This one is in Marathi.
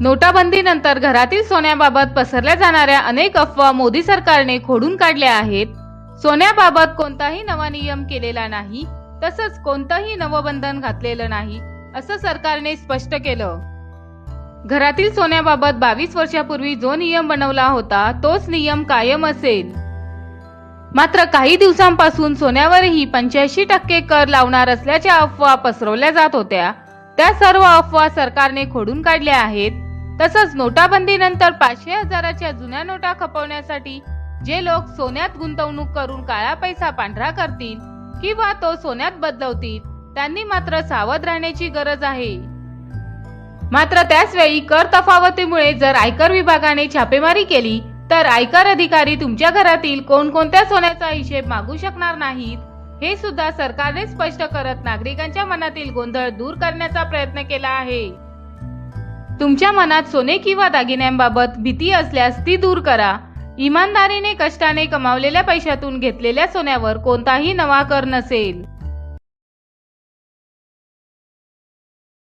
नोटाबंदीनंतर घरातील सोन्याबाबत पसरल्या जाणाऱ्या अनेक अफवा मोदी सरकारने खोडून काढल्या आहेत. सोन्याबाबत कोणताही नवा नियम केलेला नाही तसंच कोणतंही नवबंधन घातलेलं नाही असं सरकारने स्पष्ट केलं. घरातील सोन्याबाबत बावीस वर्षापूर्वी जो नियम बनवला होता तोच नियम कायम असेल. मात्र काही दिवसांपासून सोन्यावरही पंच्याऐंशी टक्के कर लावणार असल्याच्या अफवा पसरवल्या जात होत्या. त्या सर्व अफवा सरकारने खोडून काढल्या आहेत. तसंच नोटाबंदीनंतर पाचशे हजाराच्या जुन्या नोटा खपवण्यासाठी जे लोक सोन्यात गुंतवणूक करून काळा पैसा पांढरा करतील किंवा तो सोन्यात बदलवतील त्यांनी मात्र सावध राहण्याची गरज आहे. मात्र त्याच वेळी कर तफावतीमुळे जर आयकर विभागाने छापेमारी केली तर आयकर अधिकारी तुमच्या घरातील कोणकोणत्या सोन्याचा हिशेब मागू शकणार नाहीत? हे सुद्धा सरकारने स्पष्ट करत नागरिकांच्या मनातील गोंधळ दूर करण्याचा प्रयत्न केला आहे. तुमच्या मनात सोने किंवा दागिन्यांबाबत भीती असल्यास ती दूर करा. इमानदारीने कष्टाने कमावलेल्या पैशातून घेतलेल्या सोन्यावर कोणताही नवा कर नसेल.